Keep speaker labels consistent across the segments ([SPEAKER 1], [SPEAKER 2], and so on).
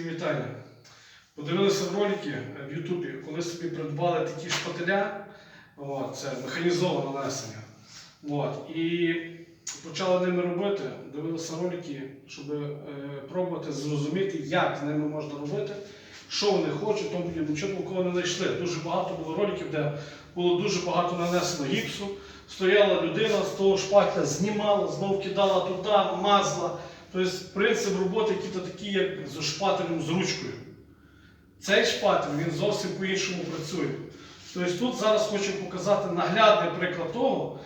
[SPEAKER 1] Вітання. Подивилися ролики е, в Ютубі, коли собі придбали такі шпателя, от, це механізоване нанесення. От, і почали ними робити, дивилися ролики, щоб е, пробувати зрозуміти, як ними можна робити, що вони хочуть, тому. Нічого такого не знайшли. Дуже багато було роликів, де було дуже багато нанесено гіпсу. Стояла людина з того шпателя, знімала, знов кидала туди, мазала. Тобто принцип роботи такий, як з шпателем з ручкою. Цей шпатель він зовсім по-іншому працює. Тобто тут зараз хочу показати наглядний приклад того,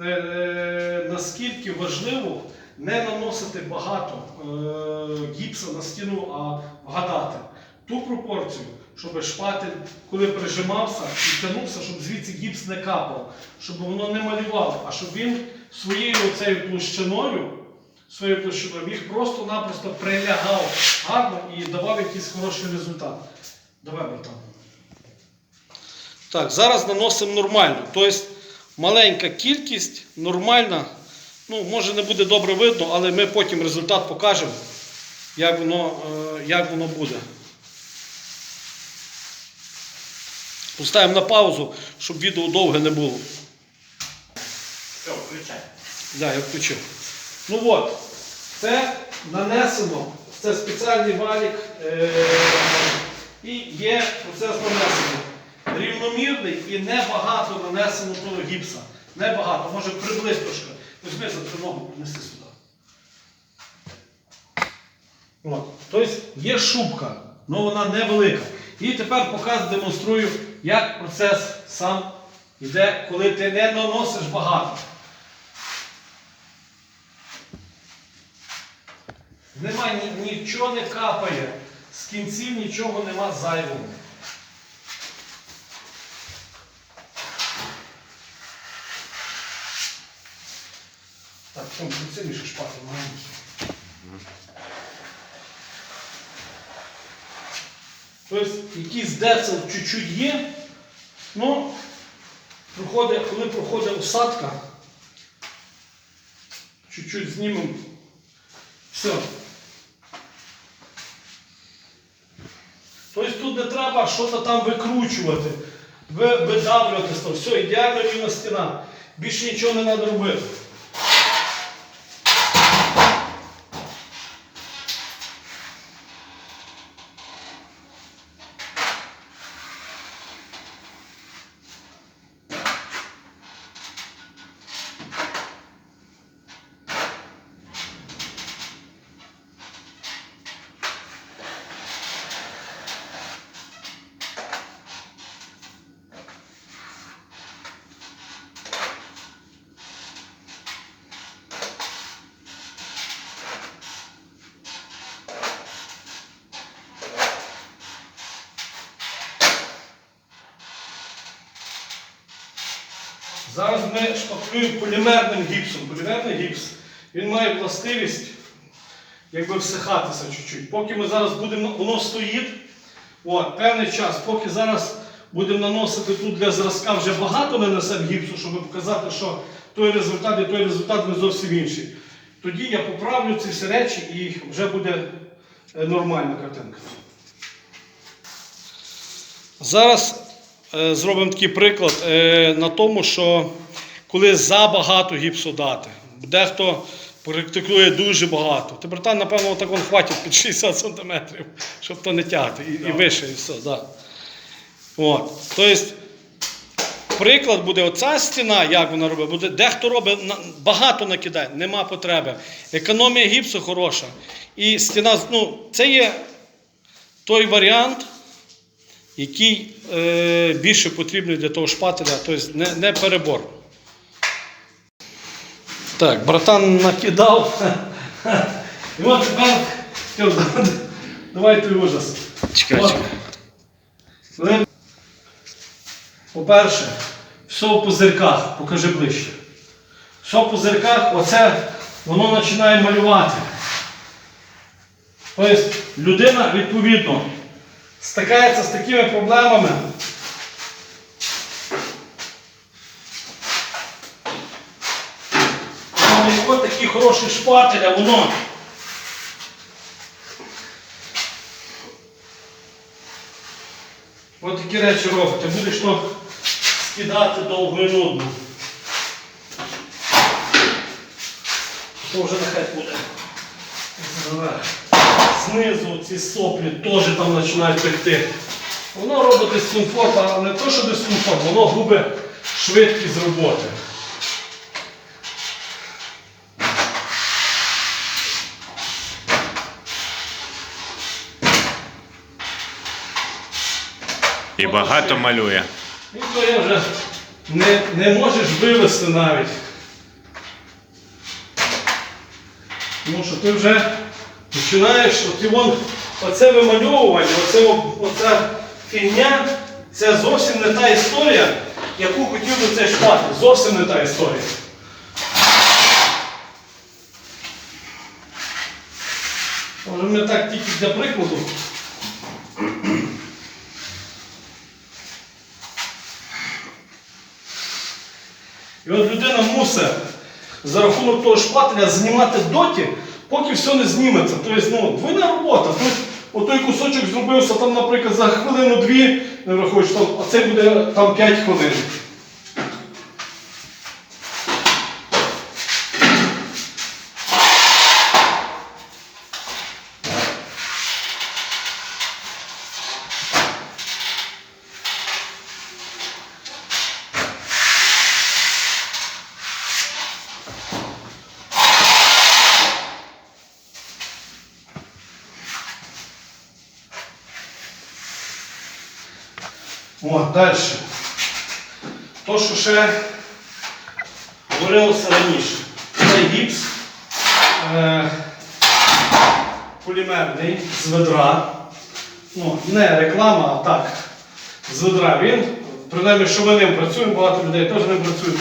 [SPEAKER 1] е, наскільки важливо не наносити багато е, гіпса на стіну, а вгадати ту пропорцію, щоб шпатель, коли прижимався і тягнувся, щоб звідси гіпс не капав, щоб воно не малювало, а щоб він своєю оцею площиною своєю площиною міг просто-напросто прилягав гарно і давав якийсь хороший результат. Давай, братан. Так, зараз наносимо нормально. Тобто маленька кількість, нормальна. Ну, може не буде добре видно, але ми потім результат покажемо, як воно, е, як воно буде. Поставимо на паузу, щоб відео довге не було.
[SPEAKER 2] Все, включай.
[SPEAKER 1] Да, я включив. Ну от, це нанесено, це спеціальний валік е- і є процес нанесення. Рівномірний і небагато нанесено того гіпса. Небагато, може приблизь трошки. Візьми за ногу, принеси сюди. Тобто є шубка, але вона невелика. І тепер показ демонструю, як процес сам йде, коли ти не наносиш багато. Нема ні- нічого не капає. З кінців нічого нема зайвого. Так, в чому прицільніше шпати маємо. Тобто якийсь децл чуть-чуть є, ну, проходить, коли проходить усадка, чуть-чуть знімемо. Все. Тобто тут не треба щось там викручувати, ви- видавлювати. Все, ідеально рівна стіна. Більше нічого не треба робити. Зараз ми шпаклюємо полімерним гіпсом. Полімерний гіпс він має властивість якби всихатися чуть-чуть. Поки ми зараз будемо, воно стоїть от, певний час, поки зараз будемо наносити тут для зразка вже багато нанесемо гіпсу, щоб показати, що той результат і той результат не зовсім інший. Тоді я поправлю ці всі речі і вже буде е, нормальна картинка. Зараз зробимо такий приклад е, на тому, що коли забагато гіпсу дати, дехто практикує дуже багато. Братан, напевно, так он хватить під 60 см, щоб то не тягти. І, і вище, і все. Да. От. Тобто, приклад буде оця стіна, як вона робить, буде, дехто робить багато накидає, нема потреби. Економія гіпсу хороша. І стіна, ну, це є той варіант, який е, більше потрібний для того шпателя, тобто не, не перебор. Так, братан накидав. І от тепер, давай той ужас.
[SPEAKER 2] Чекай, чекай.
[SPEAKER 1] По-перше, все в пузирках, покажи ближче. Все в пузирках, оце воно починає малювати. Тобто людина, відповідно, стикається з такими проблемами. Ось такий хороший шпатель, а воно От такі речі робите. Будеш то скидати довго і нудно. То вже нехай буде. Наверх. Знизу ці соплі теж там починають текти. Воно робить дискомфорт, а не то, що дискомфорт, воно губить швидкість роботи.
[SPEAKER 2] І багато малює.
[SPEAKER 1] І то я вже не, не можеш вивести навіть. Тому що ти вже починаєш, от і вон, оце вимальовування, оце, оця фігня, це зовсім не та історія, яку хотів би цей шпатель. Зовсім не та історія. Може ми так тільки для прикладу. І от людина мусить за рахунок того шпателя знімати доті, поки все не зніметься. Тобто, ну, двойна робота. Тобто, отой кусочок зробився там, наприклад, за хвилину-дві, не враховуючи, там, а це буде там 5 хвилин. О, далі. То, що ще говорилося раніше. Цей гіпс е, полімерний з ведра. Ну, не реклама, а так. З ведра він. Принаймні, що ми ним працюємо, багато людей теж ним працюють.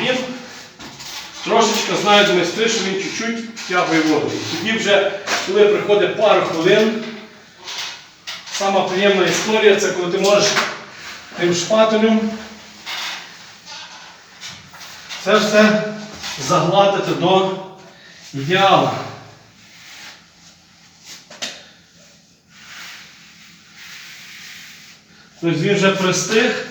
[SPEAKER 1] Він трошечки знають майстри, що він чуть-чуть втягує воду. І тоді вже, коли приходить пару хвилин, Сама приємна історія це коли ти можеш тим шпателем це все загладити до ідеала. Тобто він вже пристиг.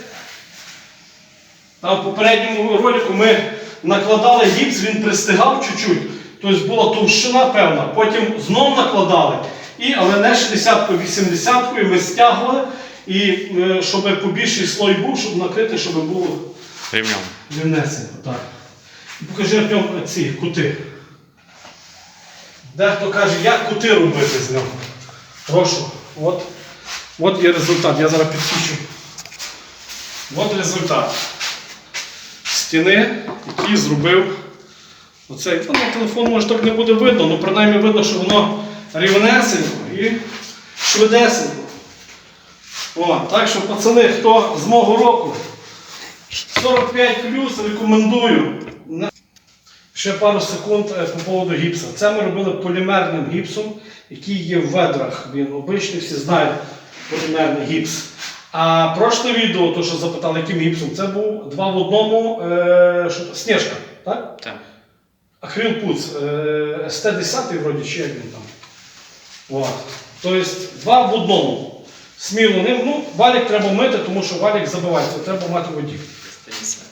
[SPEAKER 1] Там в попередньому ролику ми накладали гіпс, він пристигав чуть-чуть. Тобто була товщина певна, потім знов накладали. І, але не 60-ку, 80 ми стягували, і е, щоб побільший слой був, щоб накрити, щоб було рівнесенько. Так. Покажи Артем ці кути. Дехто каже, як кути робити з нього. Прошу. От, от є результат. Я зараз підсвічу. От результат. Стіни, який зробив оцей. Ну, на телефон може так не буде видно, але принаймні видно, що воно рівнесенько і швидесенько. О, так що, пацани, хто з мого року 45 плюс рекомендую. Ще пару секунд е, по поводу гіпса. Це ми робили полімерним гіпсом, який є в ведрах. Він обичний, всі знають полімерний гіпс. А прошле відео, то що запитали, яким гіпсом, це був два в одному е, що, сніжка. Так?
[SPEAKER 2] Так.
[SPEAKER 1] Пуц, е, СТ-10 вроді чи як він там. От. Тобто два в одному. Сміло ним. Ну, валік треба мити, тому що валік забивається, треба мати водій. воді.